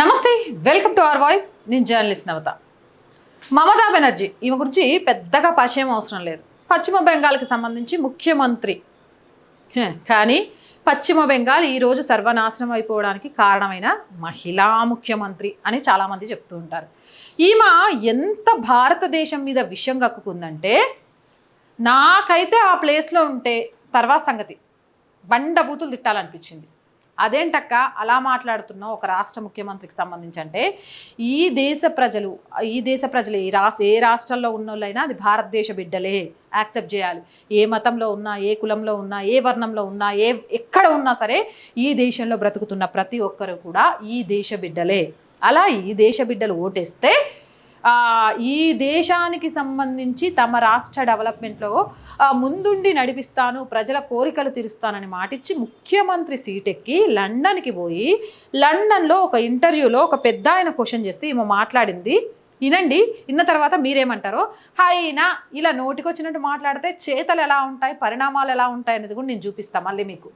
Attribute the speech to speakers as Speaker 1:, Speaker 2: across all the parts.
Speaker 1: నమస్తే welcome to our voice. నేను journalist Navata. Mamata Banerjee ఈమె గురించి పెద్దగా పరిచయం అవసరం లేదు. పశ్చిమ బెంగాల్కి సంబంధించి ముఖ్యమంత్రి. కానీ పశ్చిమ బెంగాల్ ఈరోజు సర్వనాశనం అయిపోవడానికి కారణమైన మహిళా ముఖ్యమంత్రి అని చాలామంది చెప్తూ ఉంటారు. ఈమె ఎంత భారతదేశం మీద విషయం కక్కుకుందంటే నాకైతే ఆ ప్లేస్లో ఉంటే తర్వాత సంగతి. బండబూతులు తిట్టాలనిపించింది. అదేంటక్క అలా మాట్లాడుతున్న ఒక రాష్ట్ర ముఖ్యమంత్రికి సంబంధించి అంటే ఈ దేశ ప్రజలు ఈ దేశ ప్రజలు ఏ రాష్ట్ర ఏ రాష్ట్రంలో ఉన్నోళ్ళైనా అది భారతదేశ బిడ్డలే యాక్సెప్ట్ చేయాలి. ఏ మతంలో ఉన్నా ఏ కులంలో ఉన్నా ఏ వర్ణంలో ఉన్నా ఏ ఎక్కడ ఉన్నా సరే ఈ దేశంలో బ్రతుకుతున్న ప్రతి ఒక్కరు కూడా ఈ దేశ బిడ్డలే. అలా ఈ దేశ బిడ్డలు ఓటేస్తే ఈ దేశానికి సంబంధించి తమ రాష్ట్ర డెవలప్మెంట్లో ముందుండి నడిపిస్తాను ప్రజల కోరికలు తీరుస్తానని మాటిచ్చి ముఖ్యమంత్రి సీట్ ఎక్కి లండన్కి పోయి లండన్లో ఒక ఇంటర్వ్యూలో ఒక పెద్ద ఆయన క్వశ్చన్ చేస్తే ఈమె మాట్లాడింది. వినండి విన్న తర్వాత మీరేమంటారో? అయినా ఇలా నోటికొచ్చినట్టు మాట్లాడితే చేతలు ఎలా ఉంటాయి పరిణామాలు ఎలా ఉంటాయి అనేది కూడా నేను చూపిస్తాను మళ్ళీ మీకు.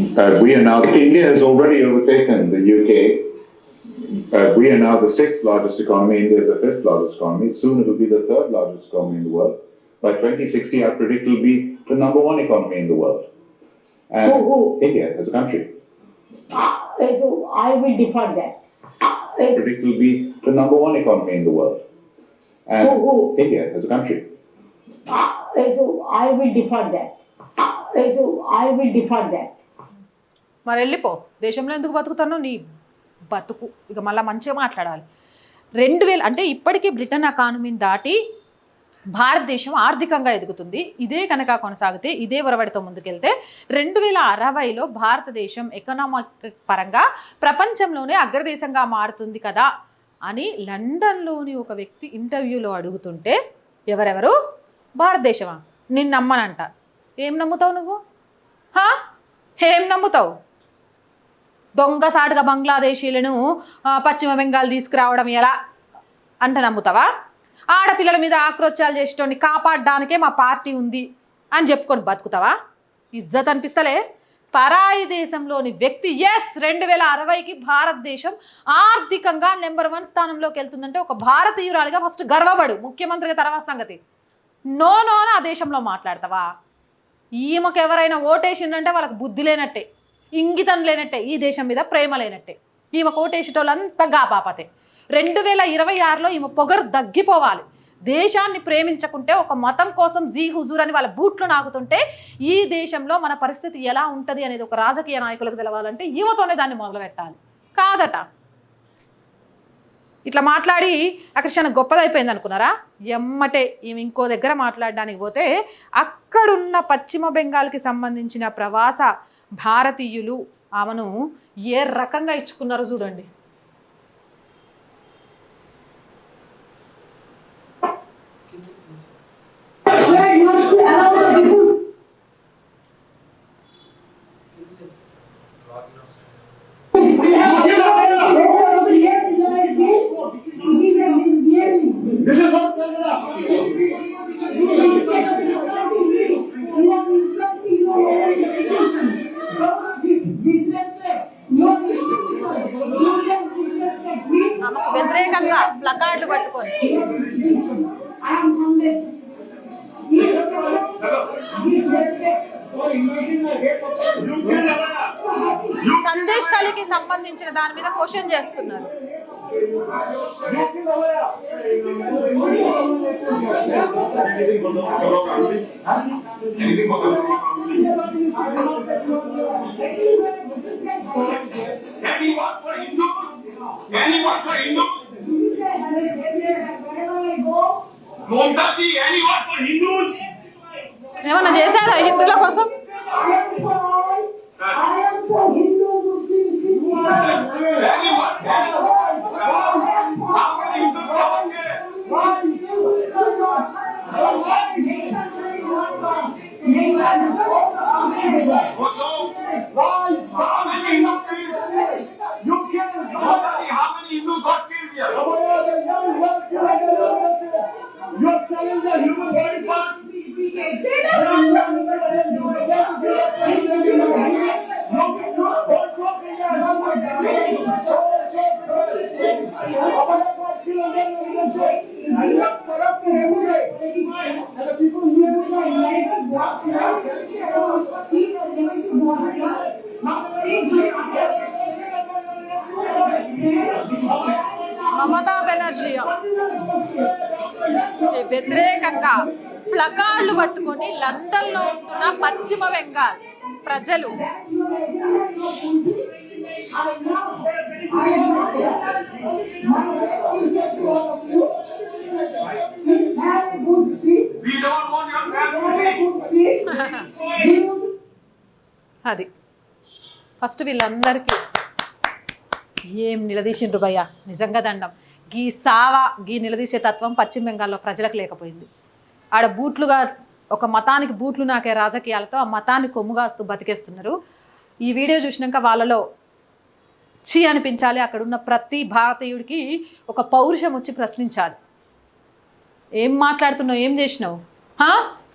Speaker 2: Uh, we are now, India has already overtaken the UK. Uh, we are now the sixth largest economy, India is the fifth largest economy. Soon it will be the third largest economy in the world. By 2060, I predict it will be the number one economy in the world. And
Speaker 3: Who- who?
Speaker 2: India as a country.
Speaker 3: Uh, So I will defer that.
Speaker 2: I predict it will be the number one economy in the world. And
Speaker 3: Who- who?
Speaker 2: India as a country.
Speaker 3: Uh, So I will defer that. Uh, So I will defer that.
Speaker 1: మరి వెళ్ళిపో దేశంలో ఎందుకు బతుకుతానో నీ బతుకు. ఇక మళ్ళీ మంచిగా మాట్లాడాలి. రెండు వేలు అంటే ఇప్పటికీ బ్రిటన్ ఎకానమీని దాటి భారతదేశం ఆర్థికంగా ఎదుగుతుంది. ఇదే కనుక కొనసాగితే ఇదే ఒరవడితో ముందుకెళ్తే రెండు వేల అరవైలో భారతదేశం ఎకనామిక్ పరంగా ప్రపంచంలోనే అగ్రదేశంగా మారుతుంది కదా అని లండన్లోని ఒక వ్యక్తి ఇంటర్వ్యూలో అడుగుతుంటే ఎవరెవరు? భారతదేశమా? నిన్ను నమ్మనంట ఏం నమ్ముతావు నువ్వు? హా? ఏం నమ్ముతావు? దొంగసాటుగా బంగ్లాదేశీలను పశ్చిమ బెంగాల్ తీసుకురావడం ఎలా? అంట నమ్ముతావా? ఆడపిల్లల మీద ఆక్రోత్యాలు చేసేటోని కాపాడడానికే మా పార్టీ ఉంది అని చెప్పుకొని బతుకుతావా? ఇజ్జత్ అనిపిస్తలే. పరాయి దేశంలోని వ్యక్తి ఎస్ రెండు వేల అరవైకి భారతదేశం ఆర్థికంగా నెంబర్ వన్ స్థానంలోకి వెళ్తుందంటే ఒక భారతీయురాలిగా ఫస్ట్ గర్వపడు ముఖ్యమంత్రిగా తర్వాత సంగతి. నో నో ఆ దేశంలో మాట్లాడతావా? ఈమెకు ఎవరైనా ఓటేసిండంటే వాళ్ళకి బుద్ధి లేనట్టే. ఇంగితం లేనట్టే ఈ దేశం మీద ప్రేమ లేనట్టే. ఈమె కోటేసేటోళ్ళంతా గాపాపతే రెండు వేల ఇరవై ఆరులో ఈమె పొగరు దగ్గిపోవాలి. దేశాన్ని ప్రేమించకుంటే ఒక మతం కోసం జీ హుజూర్ అని వాళ్ళ బూట్లు నాకుతుంటే ఈ దేశంలో మన పరిస్థితి ఎలా ఉంటుంది అనేది ఒక రాజకీయ నాయకులకు తెలవాలంటే ఈమెతోనే దాన్ని మొదలుపెట్టాలి. కాదట. ఇట్లా మాట్లాడి అక్కడ చాలా గొప్పదైపోయింది అనుకున్నారా? ఎమ్మటే ఈమె ఇంకో దగ్గర మాట్లాడడానికి పోతే అక్కడున్న పశ్చిమ బెంగాల్కి సంబంధించిన ప్రవాస భారతీయులు ఆమెను ఏ రకంగా ఇచ్చుకున్నారో చూడండి. వ్యతిరేకంగా ప్లకార్డులు పట్టుకొని. సందేశ్ కలికి సంబంధించిన దాని మీద క్వశ్చన్ చేస్తున్నారు. ఏమన్నా చేశారా హిందువుల కోసం
Speaker 3: I am
Speaker 1: మమతా బెనర్జీ. వ్యతిరేకంగా ప్లకార్డులు పట్టుకొని లండన్లో ఉంటున్న పశ్చిమ బెంగాల్ ప్రజలు ఫస్ట్ వీళ్ళందరికీ ఏం నిలదీసిండ్రు భయ్య? నిజంగా దండం. గీ సావా గీ నిలదీసే తత్వం పశ్చిమ బెంగాల్లో ప్రజలకు లేకపోయింది. ఆడ బూట్లుగా ఒక మతానికి బూట్లు నాకే రాజకీయాలతో ఆ మతాన్ని కొమ్ముగాస్తూ బతికేస్తున్నారు. ఈ వీడియో చూసినాక వాళ్ళలో చీ అనిపించాలి. అక్కడున్న ప్రతి భారతీయుడికి ఒక పౌరుషం వచ్చి ప్రశ్నించాలి. ఏం మాట్లాడుతున్నావు? ఏం చేసినావు?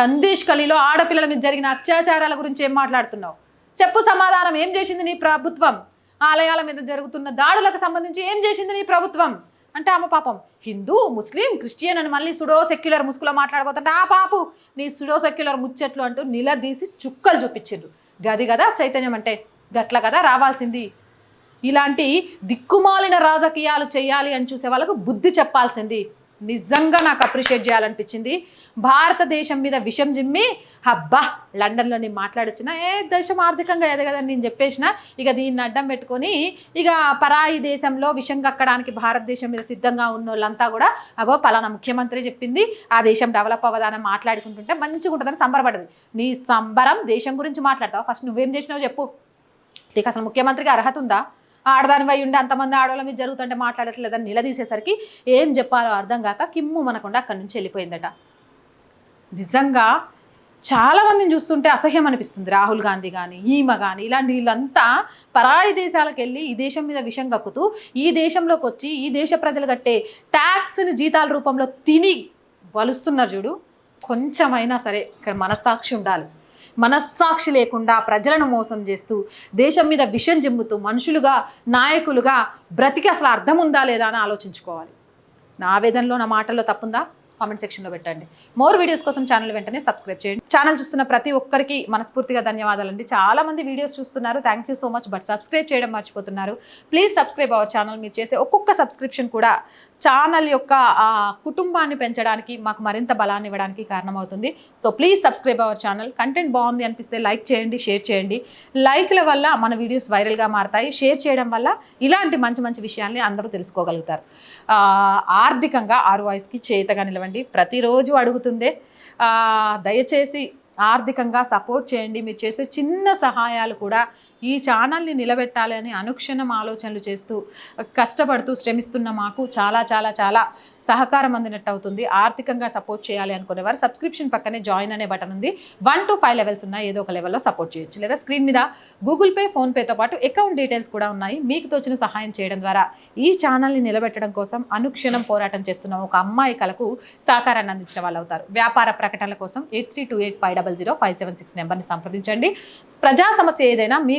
Speaker 1: సందేశ్ కలిలో ఆడపిల్లల మీద జరిగిన అత్యాచారాల గురించి ఏం మాట్లాడుతున్నావు? చెప్పు సమాధానం. ఏం చేసింది నీ ప్రభుత్వం? ఆలయాల మీద జరుగుతున్న దాడులకు సంబంధించి ఏం చేసింది నీ ప్రభుత్వం? అంటే ఆమె పాపం హిందూ ముస్లిం క్రిస్టియన్ అని మళ్ళీ సుడో సెక్యులర్ ముసుగులో మాట్లాడబోతుంటే ఆ పాపు నీ సుడో సెక్యులర్ ముచ్చట్లు అంటూ నిలదీసి చుక్కలు చూపించిండ్రు. గది కదా చైతన్యం అంటే గట్ల కదా రావాల్సింది. ఇలాంటి దిక్కుమాలిన రాజకీయాలు చేయాలి అని చూసే వాళ్ళకు బుద్ధి చెప్పాల్సింది. నిజంగా నాకు అప్రిషియేట్ చేయాలనిపించింది. భారతదేశం మీద విషం జిమ్మి హబ్బా లండన్లో నేను మాట్లాడొచ్చిన? ఏ దేశం ఆర్థికంగా ఎదగదని నేను చెప్పేసిన. ఇక దీన్ని అడ్డం పెట్టుకొని ఇక పరాయి దేశంలో విషం కక్కడానికి భారతదేశం మీద సిద్ధంగా ఉన్న వాళ్ళంతా కూడా అగో పలానా ముఖ్యమంత్రి చెప్పింది. ఆ దేశం డెవలప్ అవ్వదని మాట్లాడుకుంటుంటే మంచిగా ఉంటుందని సంబరపడదు. నీ సంబరం దేశం గురించి మాట్లాడతావు? ఫస్ట్ నువ్వేం చేసినావు చెప్పు. నీకు అసలు ముఖ్యమంత్రికి అర్హత ఉందా? ఆడదాని వై ఉండి అంతమంది ఆడవాళ్ళ మీద జరుగుతుంటే మాట్లాడట్లేదని నిలదీసేసరికి ఏం చెప్పాలో అర్థం కాక కిమ్ము మనకుండా అక్కడి నుంచి వెళ్ళిపోయిందట. నిజంగా చాలా మందిని చూస్తుంటే అసహ్యం అనిపిస్తుంది. రాహుల్ గాంధీ కానీ ఈమె కానీ ఇలాంటి వీళ్ళంతా పరాయి దేశాలకు వెళ్ళి ఈ దేశం మీద విషం కక్కుతూ ఈ దేశంలోకి వచ్చి ఈ దేశ ప్రజలు కట్టే ట్యాక్స్ని జీతాల రూపంలో తిని వలుస్తున్నారు చూడు. కొంచెమైనా సరే ఇక్కడ మనస్సాక్షి ఉండాలి. మనస్సాక్షి లేకుండా ప్రజలను మోసం చేస్తూ దేశం మీద విషం జిమ్ముతూ మనుషులుగా నాయకులుగా బ్రతికి అసలు అర్థం ఉందా లేదా అని ఆలోచించుకోవాలి. నా ఆవేదనలో నా మాటల్లో తప్పుందా? కామెంట్ సెక్షన్లో పెట్టండి. మోర్ వీడియోస్ కోసం ఛానల్ వెంటనే సబ్స్క్రైబ్ చేయండి. ఛానల్ చూస్తున్న ప్రతి ఒక్కరికి మనస్ఫూర్తిగా ధన్యవాదాలండి. చాలా మంది వీడియోస్ చూస్తున్నారు. Thank you so much but subscribe చేయడం మర్చిపోతున్నారు. ప్లీజ్ సబ్స్క్రైబ్ అవర్ ఛానల్ మీరు చేసే ఒక్కొక్క సబ్స్క్రిప్షన్ కూడా ఛానల్ యొక్క కుటుంబాన్ని పెంచడానికి మాకు మరింత బలాన్ని ఇవ్వడానికి కారణమవుతుంది. So please subscribe our channel content బాగుంది అనిపిస్తే లైక్ చేయండి షేర్ చేయండి. లైక్ల వల్ల మన వీడియోస్ వైరల్గా మారతాయి. షేర్ చేయడం వల్ల ఇలాంటి మంచి మంచి విషయాల్ని అందరూ తెలుసుకోగలుగుతారు. ఆర్థికంగా ఆరు వాయిస్కి చేతగా నిలవండి. ప్రతిరోజు అడుగుతుందే దయచేసి ఆర్థికంగా సపోర్ట్ చేయండి. మీరు చేసే చిన్న సహాయాలు కూడా ఈ ఛానల్ని నిలబెట్టాలి అని అనుక్షణం ఆలోచనలు చేస్తూ కష్టపడుతూ శ్రమిస్తున్న మాకు చాలా చాలా చాలా సహకారం అందినట్టు అవుతుంది. ఆర్థికంగా సపోర్ట్ చేయాలి అనుకునేవారు. సబ్స్క్రిప్షన్ పక్కనే జాయిన్ అనే బటన్ ఉంది. వన్ టు ఫైవ్ లెవెల్స్ ఉన్నాయి. ఏదో ఒక లెవెల్లో సపోర్ట్ చేయొచ్చు. లేదా స్క్రీన్ మీద గూగుల్ పే ఫోన్పేతో పాటు అకౌంట్ డీటెయిల్స్ కూడా ఉన్నాయి. మీకు తోచిన సహాయం చేయడం ద్వారా ఈ ఛానల్ని నిలబెట్టడం కోసం అనుక్షణం పోరాటం చేస్తున్న ఒక అమ్మాయి కలకు సహకారాన్ని అందించిన వాళ్ళు అవుతారు. వ్యాపార ప్రకటనల కోసం eight three two eight five double zero five seven six నెంబర్ని సంప్రదించండి. ప్రజా సమస్య ఏదైనా మీ